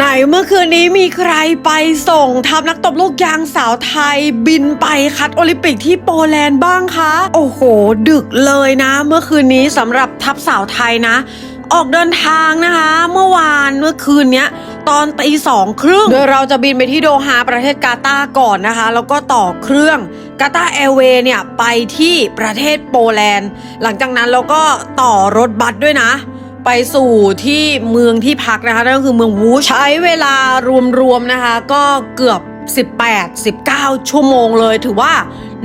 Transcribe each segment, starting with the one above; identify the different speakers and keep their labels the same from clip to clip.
Speaker 1: ไหนเมื่อคืนนี้มีใครไปส่งทัพนักตบลูกยางสาวไทย บินไปคัดโอลิมปิกที่โปแลนด์บ้างคะ โอ้โห ดึกเลยนะ เมื่อคืนนี้สำหรับทัพสาวไทยนะ ออกเดินทางนะคะ เมื่อวานเมื่อคืนเนี้ยตอนตีสองครึ่งโดยเราจะบินไปที่โดฮาประเทศกาตาร์ก่อนนะคะ แล้วก็ต่อเครื่องกาตาแอร์เวย์เนี่ยไปที่ประเทศโปแลนด์ หลังจากนั้นเราก็ต่อรถบัสด้วยนะ ไปสู่ที่เมืองที่พักนะคะนั่นก็คือเมืองวูใช้เวลารวมๆนะคะ ก็เกือบ 18 19 ชั่วโมงเลยถือว่า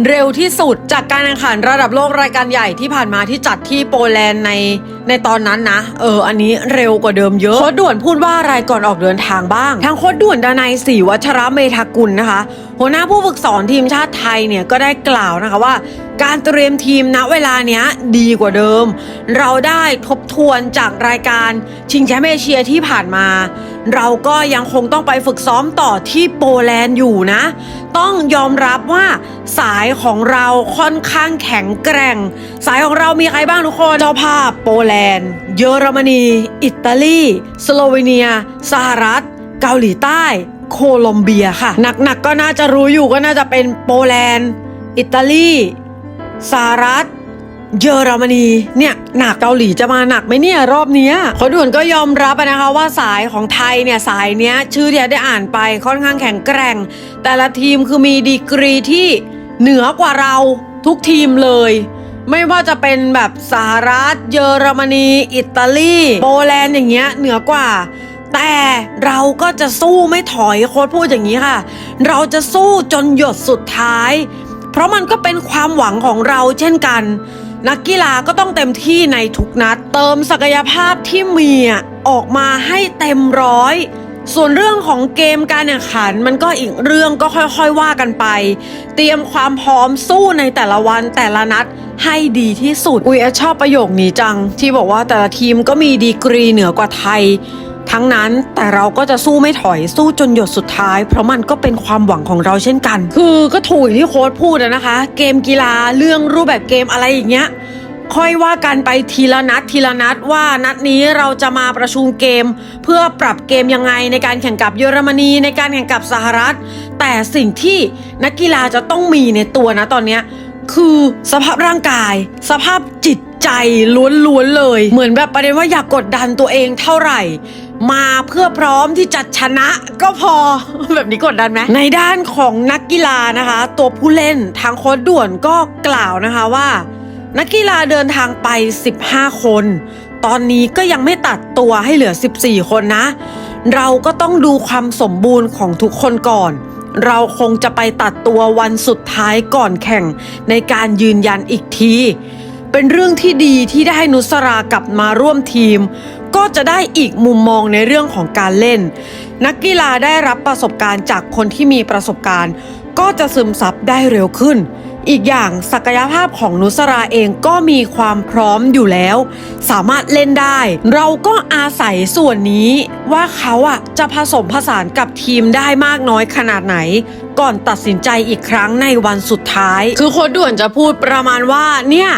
Speaker 1: เร็วที่สุดจากการแข่งขันระดับโลกรายการใหญ่ที่ผ่านมาที่จัดที่โปแลนด์ในในตอนนั้นนะ เออ อันนี้เร็วกว่าเดิมเยอะ โคดด่วนพูดว่าอะไรก่อนออกเดินทางบ้าง ทางโคดด่วนดานายศรีวัชระเมธากุลนะคะ หัวหน้าผู้ฝึกสอนทีมชาติไทยเนี่ยก็ได้กล่าวนะคะว่า การเตรียมทีมณเวลาเนี้ยดีกว่าเดิม เราได้ทบทวนจากรายการชิงแชมป์เอเชียที่ผ่านมา เราก็ยังคงต้องไปฝึกซ้อมต่อที่โปแลนด์อยู่นะ ต้องยอมรับว่าสายของเราค่อนข้างแข็งแกร่ง สายของเรามีใครบ้างทุกคนเจ้าภาพโปแลนด์ เยอรมนี อิตาลี สโลวีเนีย สหรัฐ เกาหลีใต้ โคลอมเบียค่ะ หนักๆก็น่าจะรู้อยู่ก็น่าจะเป็นโปแลนด์ อิตาลี สหรัฐเยอรมนีเนี่ยหนักเกาหลีจะมาหนักไหมเนี่ยรอบนี้เขาด่วนก็ยอมรับนะคะว่าสายของไทยเนี่ยสายเนี้ยชื่อที่ได้อ่านไปค่อนข้างแข็งแกร่ง แต่ละทีมคือมีดีกรีที่เหนือกว่าเราทุกทีมเลย ไม่ว่าจะเป็นแบบสหรัฐ เยอรมนี อิตาลีโปแลนด์อย่างเงี้ยเหนือกว่า แต่เราก็จะสู้ไม่ถอยโค้ดพูดอย่างนี้ค่ะ เราจะสู้จนหยดสุดท้าย เพราะมันก็เป็นความหวังของเราเช่นกัน นักกีฬาก็ต้องเต็มที่ในทุกนัด เติมศักยภาพที่มีออกมาให้เต็มร้อยส่วนเรื่องของเกมการแข่งขันมันก็อีกเรื่องก็ค่อยๆว่ากันไป เตรียมความพร้อมสู้ในแต่ละวันแต่ละนัดให้ดีที่สุด อุ้ยชอบประโยคนี้จัง ที่บอกว่าแต่ละทีมก็มีดีกรีเหนือกว่าไทย ทั้งนั้นแต่เราก็จะสู้ไม่ถอยสู้จนหยดสุดท้าย เพราะมันก็เป็นความหวังของเราเช่นกัน คือก็ถูกอย่างที่โค้ชพูดอะนะคะ เกมกีฬาเรื่องรูปแบบเกมอะไรอย่างเงี้ยค่อยว่ากันไปทีละนัดทีละนัดว่านัดนี้เราจะมาประชุมเกม เพื่อปรับเกมยังไงในการแข่งกับเยอรมนีในการแข่งกับสหรัฐ แต่สิ่งที่นักกีฬาจะต้องมีในตัวนะตอนเนี้ย คือสภาพร่างกาย สภาพจิตใจล้วนๆเลย เหมือนแบบประเด็นว่าอยากกดดันตัวเองเท่าไหร่ มาเพื่อพร้อมที่จะชนะก็พอ แบบนี้กดดันไหมในด้านของนักกีฬานะคะ ตัวผู้เล่นทางโค้ดด่วนก็กล่าวนะคะว่า นักกีฬาเดินทางไป 15 คน ตอนนี้ก็ยังไม่ตัดตัวให้เหลือ 14 คนนะ เราก็ต้องดูความสมบูรณ์ของทุกคนก่อน เราคงจะไปตัดตัววันสุดท้ายก่อนแข่งในการยืนยันอีกที เป็นเรื่องที่ดีที่ได้นุสรากลับมาร่วมทีม ก็จะได้อีกมุมมองในเรื่องของการเล่น นักกีฬาได้รับประสบการณ์จากคนที่มีประสบการณ์ ก็จะซึมซับได้เร็วขึ้น อีกอย่างศักยภาพของนุสราเองก็มีความพร้อมอยู่แล้ว สามารถเล่นได้ เราก็อาศัยส่วนนี้ว่าเขาอะจะผสมผสานกับทีมได้มากน้อยขนาดไหน ก่อนตัดสินใจอีกครั้งในวันสุดท้าย คือโค้ดด่วนจะพูดประมาณว่าเนี่ย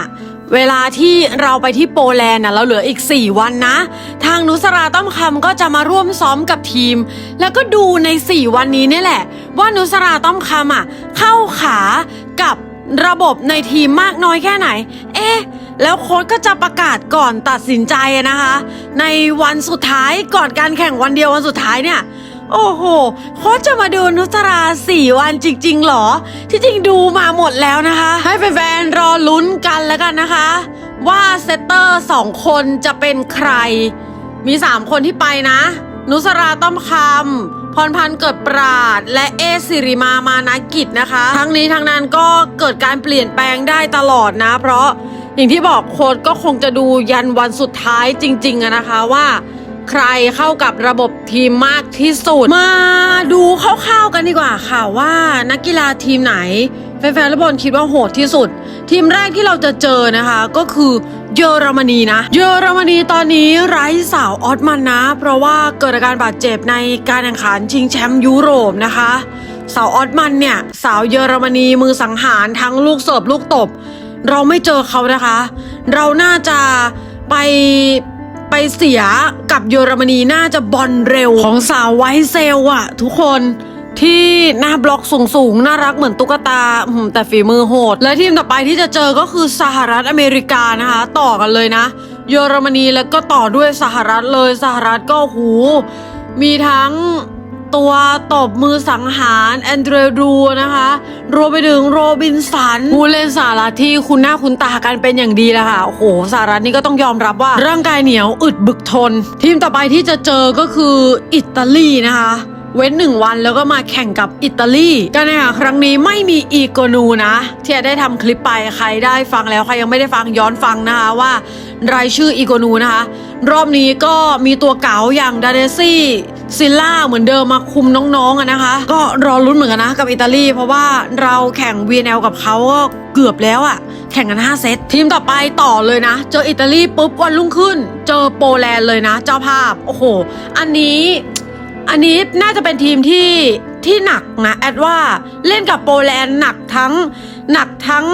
Speaker 1: เวลาที่เราไปที่โปแลนด์นะเราเหลืออีก 4 วันนะ ทางนุสราต้อมคำก็จะมาร่วมซ้อมกับทีม แล้วก็ดูใน 4 วันนี้นี่แหละ ว่านุสราต้อมคำอะ เข้าขากับ ระบบในทีมมากน้อยแค่ไหน เอ๊ะ แล้วโค้ชก็จะประกาศก่อนตัดสินใจนะคะ ในวันสุดท้ายก่อนการแข่งวันเดียววันสุดท้ายเนี่ย โอ้โห โค้ชจะมาดูนุสราสี่วันจริง ๆหรอ ที่จริงดูมาหมดแล้วนะคะ ให้แฟนๆรอลุ้นกันแล้วกันนะคะ ว่าเซตเตอร์สองคนจะเป็นใคร มี3คนที่ไปนะ นุสราต้อมคำ พรพันธ์เกิดปราด และเอสิริมามานากิจนะคะ ทั้งนี้ทั้งนั้นก็เกิดการเปลี่ยนแปลงได้ตลอดนะ เพราะอย่างที่บอกโค้ดก็คงจะดูยันวันสุดท้ายจริงๆนะคะว่าใครเข้ากับระบบทีมมากที่สุด มาดูคร่าวๆกันดีกว่าค่ะว่านักกีฬาทีมไหนแฟนๆและบอลคิดว่าโหดที่สุด ทีมแรกที่เราจะเจอนะคะ ก็คือเยอรมนีนะ เยอรมนีตอนนี้ไร้สาวออสมันนะ เพราะว่าเกิดอาการบาดเจ็บในการแข่งขันชิงแชมป์ยุโรปนะคะ สาวออสมันเนี่ย สาวเยอรมนีมือสังหารทั้งลูกเสิร์ฟลูกตบ เราไม่เจอเขานะคะ เราน่าจะไปไปเสียกับเยอรมนีน่าจะบอลเร็วของสาวไวเซลอะทุกคน ที่หน้าบล็อกสูงๆ น่ารักเหมือนตุ๊กตาแต่ฝีมือโหด และทีมต่อไปที่จะเจอก็คือสหรัฐอเมริกานะคะ ต่อกันเลยนะ เยอรมนีแล้วก็ต่อด้วยสหรัฐเลยสหรัฐก็หู มีทั้งตัวตบมือสังหารแอนเดรดูนะคะ รวมไปถึงโรบินสันผู้เล่นสหรัฐที่คุณหน้าคุณตากันเป็นอย่างดีแล้วค่ะ โอ้โหสหรัฐนี่ก็ต้องยอมรับว่าร่างกายเหนียวอึดบึกทน ทีมต่อไปที่จะเจอก็คืออิตาลีนะคะ เว้นหนึ่งวันแล้วก็มาแข่งกับอิตาลีกันนะคะครั้งนี้ไม่มีอีโกนูนะ ที่ได้ทำคลิปไปใครได้ฟังแล้วใครยังไม่ได้ฟังย้อนฟังนะคะว่ารายชื่ออีโกนูนะคะ รอบนี้ก็มีตัวเก๋าอย่างดาเดซี่ซิลล่าเหมือนเดิมมาคุมน้องๆนะคะ ก็รอลุ้นเหมือนกันนะกับอิตาลี เพราะว่าเราแข่ง VNL กับเขาก็เกือบแล้วอะแข่งกัน 5 เซต ทีมต่อไปต่อเลยนะ เจออิตาลีปุ๊บวันรุ่งขึ้น เจอโปแลนด์เลยนะ เจ้าภาพ โอ้โห อันนี้ อันนี้น่าจะเป็นทีมที่ที่หนักนะแอดว่าเล่นกับโปแลนด์หนักทั้งหนักทั้ง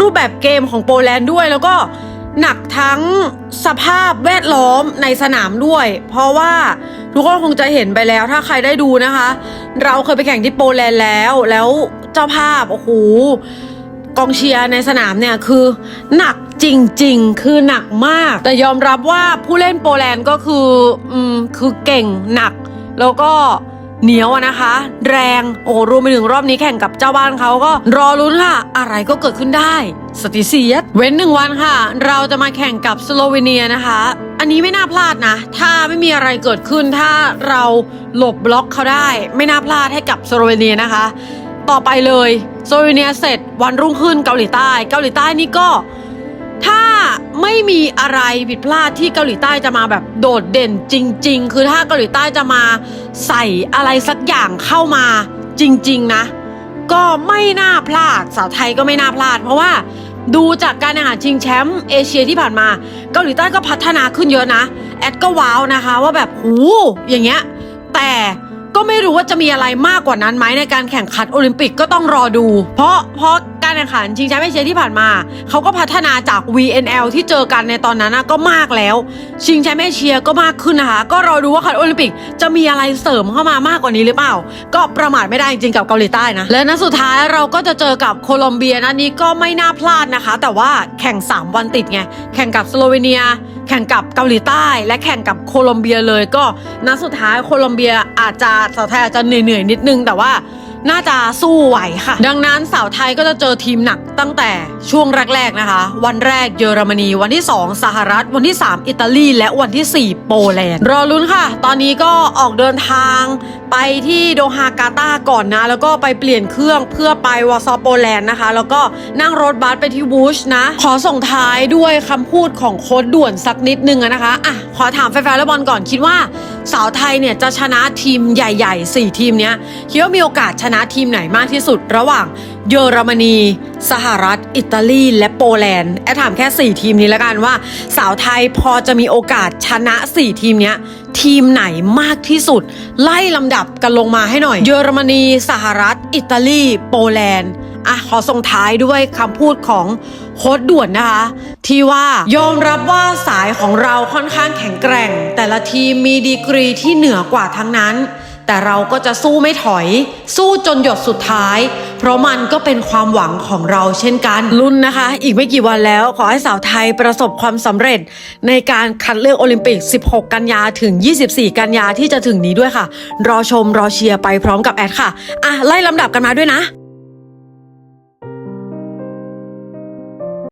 Speaker 1: รูปแบบเกมของโปแลนด์ด้วยแล้วก็หนักทั้งสภาพแวดล้อมในสนามด้วย เพราะว่าทุกคนคงจะเห็นไปแล้วถ้าใครได้ดูนะคะ เราเคยไปแข่งที่โปแลนด์แล้ว แล้วเจ้าภาพโอ้โหกองเชียร์ในสนามเนี่ยคือหนักจริง ๆ คือหนักมาก แต่ยอมรับว่าผู้เล่นโปแลนด์ก็คืออืมคือเก่งหนัก แล้วก็เหนียวนะคะ แรงโอ้รวมไปถึงรอบนี้แข่งกับเจ้าบ้านเขาก็รอลุ้นค่ะ อะไรก็เกิดขึ้นได้ สติเสียดเว้นหนึ่งวันค่ะ เราจะมาแข่งกับสโลวีเนียนะคะ อันนี้ไม่น่าพลาดนะ ถ้าไม่มีอะไรเกิดขึ้นถ้าเราหลบบล็อกเขาได้ ไม่น่าพลาดให้กับสโลวีเนียนะคะ ต่อไปเลยโซลวีเนียเสร็จวันรุ่งขึ้นเกาหลีใต้ เกาหลีใต้นี่ก็ ไม่มีอะไรผิดพลาดที่เกาหลีใต้จะมาแบบโดดเด่นจริง ๆ คือถ้าเกาหลีใต้จะมาใส่อะไรสักอย่างเข้ามาจริง ๆ นะ ก็ไม่น่าพลาดสาวไทยก็ไม่น่าพลาด เพราะว่าดูจากการแข่งขันชิงแชมป์เอเชียที่ผ่านมา เกาหลีใต้ก็พัฒนาขึ้นเยอะนะ แอดก็ว้าวนะคะว่าแบบหูอย่างเงี้ยแต่ ก็ไม่รู้ว่าจะมีอะไรมากกว่านั้นไหมในการแข่งขันโอลิมปิกก็ต้องรอดู เพราะเพราะการแข่งขันชิงแชมป์เอเชียที่ผ่านมา เขาก็พัฒนาจาก VNL ที่เจอกันในตอนนั้นนะก็มากแล้ว ชิงแชมป์เอเชียก็มากขึ้นนะคะ ก็รอดูว่าคันโอลิมปิกจะมีอะไรเสริมเข้ามามากกว่านี้หรือเปล่า ก็ประมาทไม่ได้จริงๆกับเกาหลีใต้นะ และนัดสุดท้ายเราก็จะเจอกับโคลอมเบียนัดนี้ก็ไม่น่าพลาดนะคะ แต่ว่าแข่ง 3 วันติดไง แข่งกับสโลวีเนีย แข่งกับเกาหลีใต้และแข่งกับโคลอมเบียเลยก็นัดสุดท้ายโคลอมเบียอาจจะสาวไทยอาจจะเหนื่อยๆนิดนึงแต่ว่า น่าจะสู้ไหวค่ะ ดังนั้นสาวไทยก็จะเจอทีมหนักตั้งแต่ช่วงแรกๆนะคะ วันแรกเยอรมนี วันที่ 2 สหรัฐ วันที่ 3 อิตาลี และวันที่ 4 โปแลนด์ รอลุ้นค่ะ ตอนนี้ก็ออกเดินทางไปที่โดฮากาตาก่อนนะ แล้วก็ไปเปลี่ยนเครื่องเพื่อไปวอร์ซอโปแลนด์นะคะ แล้วก็นั่งรถบัสไปที่วูชนะ ขอส่งท้ายด้วยคำพูดของโค้ดด่วนสักนิดนึงนะคะอะขอถามแฟนๆแล้วบอลก่อนคิดว่า สาวไทยเนี่ยจะชนะทีมใหญ่ ๆ 4 ทีมเนี้ยคิดว่ามีโอกาสชนะทีมไหนมากที่สุด ระหว่างเยอรมนี สหรัฐ อิตาลี และโปแลนด์แอดถามแค่ 4 ทีมนี้แล้วกันว่า สาวไทยพอจะมีโอกาสชนะ 4 ทีมเนี้ยทีมไหนมากที่สุด ไล่ลำดับกันลงมาให้หน่อย เยอรมนี สหรัฐ อิตาลี โปแลนด์อะขอส่งท้ายด้วยคำพูดของ โค้ดด่วนนะคะ ที่ว่ายอมรับว่าสายของเราค่อนข้างแข็งแกร่ง แต่ละทีมมีดีกรีที่เหนือกว่าทั้งนั้น แต่เราก็จะสู้ไม่ถอย สู้จนหยดสุดท้าย เพราะมันก็เป็นความหวังของเราเช่นกันลุ้นนะคะ อีกไม่กี่วันแล้วขอให้สาวไทยประสบความสำเร็จ ในการคัดเลือกโอลิมปิก 16 กันยาถึง 24 กันยาที่จะถึงนี้ด้วยค่ะ รอชมรอเชียร์ไปพร้อมกับแอดค่ะอะไล่ลำดับกันมาด้วยนะ